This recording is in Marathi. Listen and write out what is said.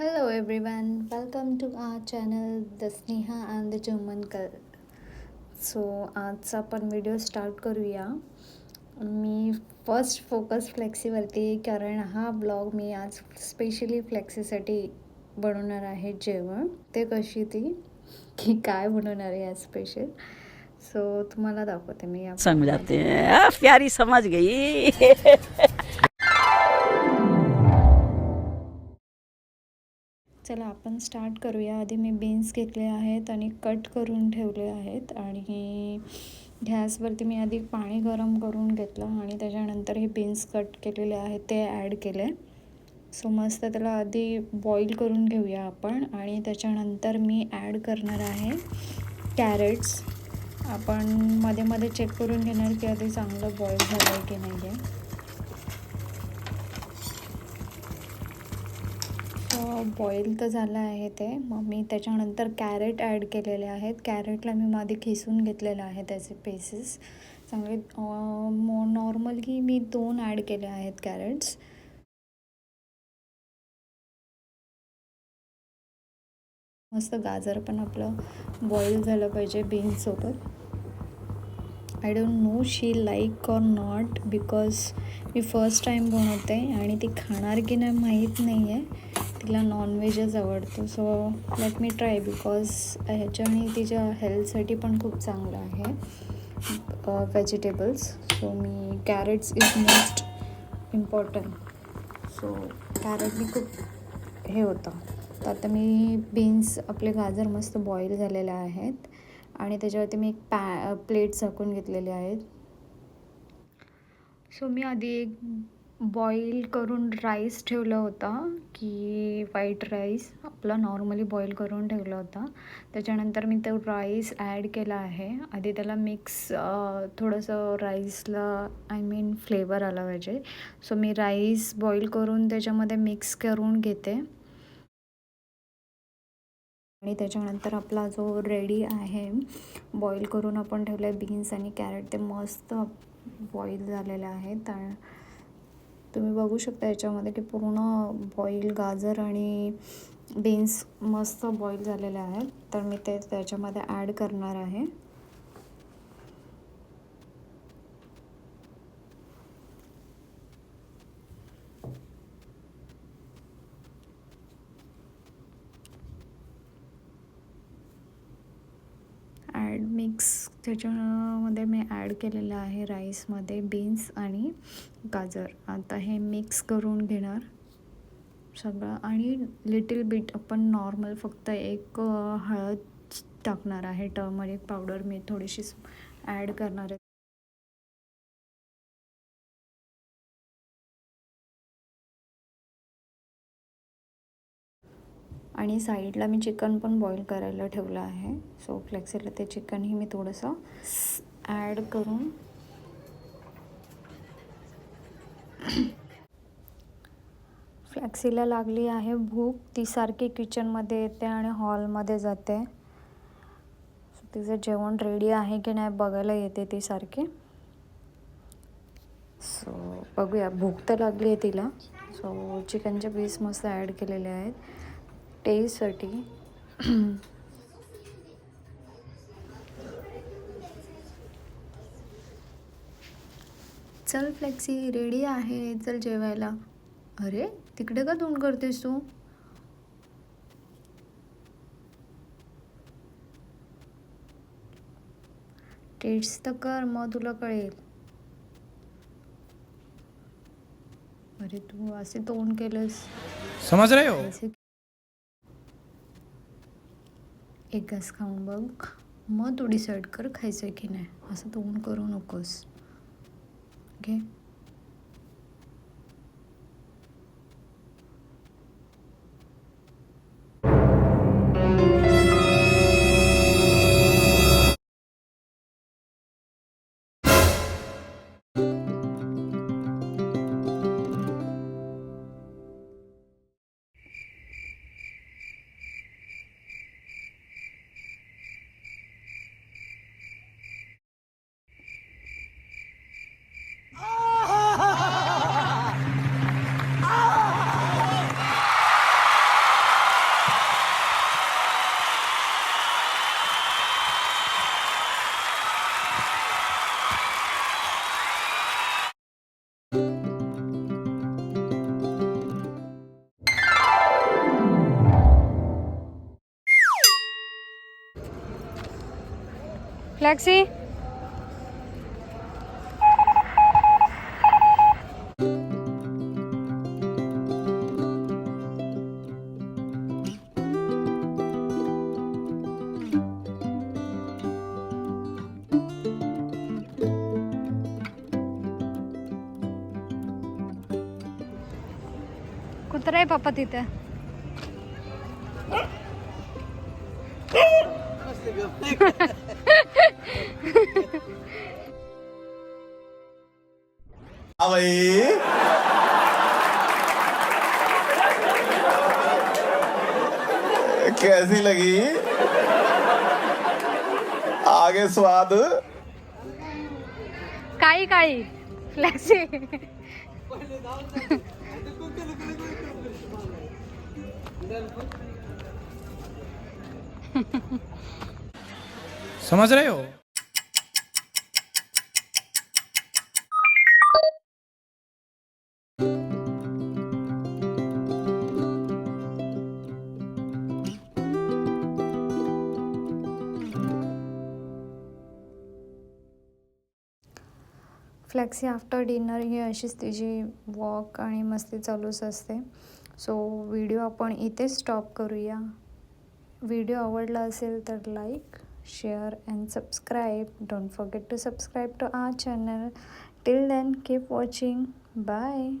Hello everyone, welcome to our channel The Sneha and the German Girl. So आजचा आपण व्हिडिओ स्टार्ट करूया. मी फर्स्ट फोकस फ्लेक्सीवरती कारण हा ब्लॉग मी आज स्पेशली फ्लेक्सीसाठी बनवणार आहे जेवण. ते कशी ती? की काय बनवणार आहे आज स्पेशल सो तुम्हाला दाखवते मी या समझ जाते. आ, प्यारी समझ गई. चला आपण स्टार्ट करूया. आधी मी बीन्स घेतले आहेत आणि कट करून ठेवले आहेत. आणि गॅसवरती मी आधी पाणी गरम करून घेतलं आणि त्याच्यानंतर हे बीन्स कट केलेले आहेत ते ॲड केले. सो मस्त त्याला आधी बॉईल करून घेऊया आपण. आणि त्याच्यानंतर मी ॲड करणार आहे कॅरेट्स आपण मध्ये मध्ये चेक करून घेणार की आधी चांगलं बॉईल झालं आहे की नाही आहे बॉईल तर झालं आहे ते. मग मी त्याच्यानंतर कॅरेट ॲड केलेले आहेत. कॅरेटला मी मध्ये खिसून घेतलेलं आहे त्याचे पेसेस चांगले मो नॉर्मली मी दोन ॲड केले आहेत कॅरेट्स मस्त गाजर पण आपलं बॉईल झालं पाहिजे बीन्ससोबत I don't know she like or not because me first time बनवते आणि ती खाणार की नाही माहीत नाही आहे तिला नॉनव्हेजच आवडतो. So let me try because ह्याच्याने तिच्या हेल्थसाठी पण खूप चांगलं आहे. Vegetables so me carrots is most important so कॅरेटनी खूप हे होतं. तर आता मी बीन्स आपले गाजर मस्त बॉईल झालेले आहेत. आणि त्याच्यावरती मी एक पॅ प्लेट झाकून घेतलेले आहेत. सो मी आधी एक बॉईल करून राईस ठेवला होता की व्हाईट राईस आपला नॉर्मली बॉईल करून ठेवला होता. त्याच्यानंतर मी तो राईस ॲड केला आहे. आधी त्याला मिक्स थोडंसं राईसला आय मीन फ्लेवर आला पाहिजे. सो मी राईस बॉईल करून त्याच्यामध्ये मिक्स करून घेते. आणि त्याच्यानंतर आपला जो रेडी आहे बॉईल करून आपण ठेवलं आहे बीन्स आणि कॅरेट ते मस्त बॉईल झालेले आहेत. तर तुम्ही बघू शकता याच्यामध्ये की पूर्ण बॉईल गाजर आणि बीन्स मस्त बॉईल झालेले आहेत. तर मी ते त्याच्यामध्ये ॲड करणार आहे ॲड मिक्स त्याच्यामध्ये मी ॲड केलेलं आहे राईसमध्ये बीन्स आणि गाजर. आता हे मिक्स करून घेणार सगळं. आणि लिटिल बीट आपण नॉर्मल फक्त एक हळद टाकणार आहे. टर्मरिक पावडर मी थोडीशी ॲड करणार आहे. आणि साईडला मी चिकन पण बॉईल करायला ठेवलं आहे. सो फ्लेक्सीला ते चिकनही मी थोडंसं ॲड करून फ्लॅक्सीला लागली आहे भूक. ती सारखी किचनमध्ये येते आणि हॉलमध्ये जाते. तिचं जेवण रेडी आहे की नाही बघायला येते ती सारखी. सो बघूया. भूक तर लागली आहे तिला. सो चिकनचे पीस मस्त ॲड केलेले आहेत. टेस्टसाठी. चल फ्लेक्सी रेडी आहे. चल जेवायला. अरे तिकडे का तोंड करतेस तू? टेस्ट तर कर मग तुला कळेल. अरे तू असे तोंड केलंस. समझ रहे हो? ऐसे एक घास खाऊन बघ. मग तू डिसाईड कर खायचं आहे की नाही. असं तोंड करू नकोस. ओके फ्लॅक्सी कुत्रा आहे पप्पा तिथे हाँ भाई कैसी लगी? आगे स्वाद। काळी काळी फ्लॅक्सी समझ रहे हो? फ्लॅक्सी आफ्टर डिनर ही अशीच तिची वॉक आणि मस्ती चालूच असते. सो व्हिडिओ आपण इथेच स्टॉप करूया. व्हिडिओ आवडला असेल तर like share and subscribe. Don't forget to subscribe to our channel. Till then keep watching. Bye.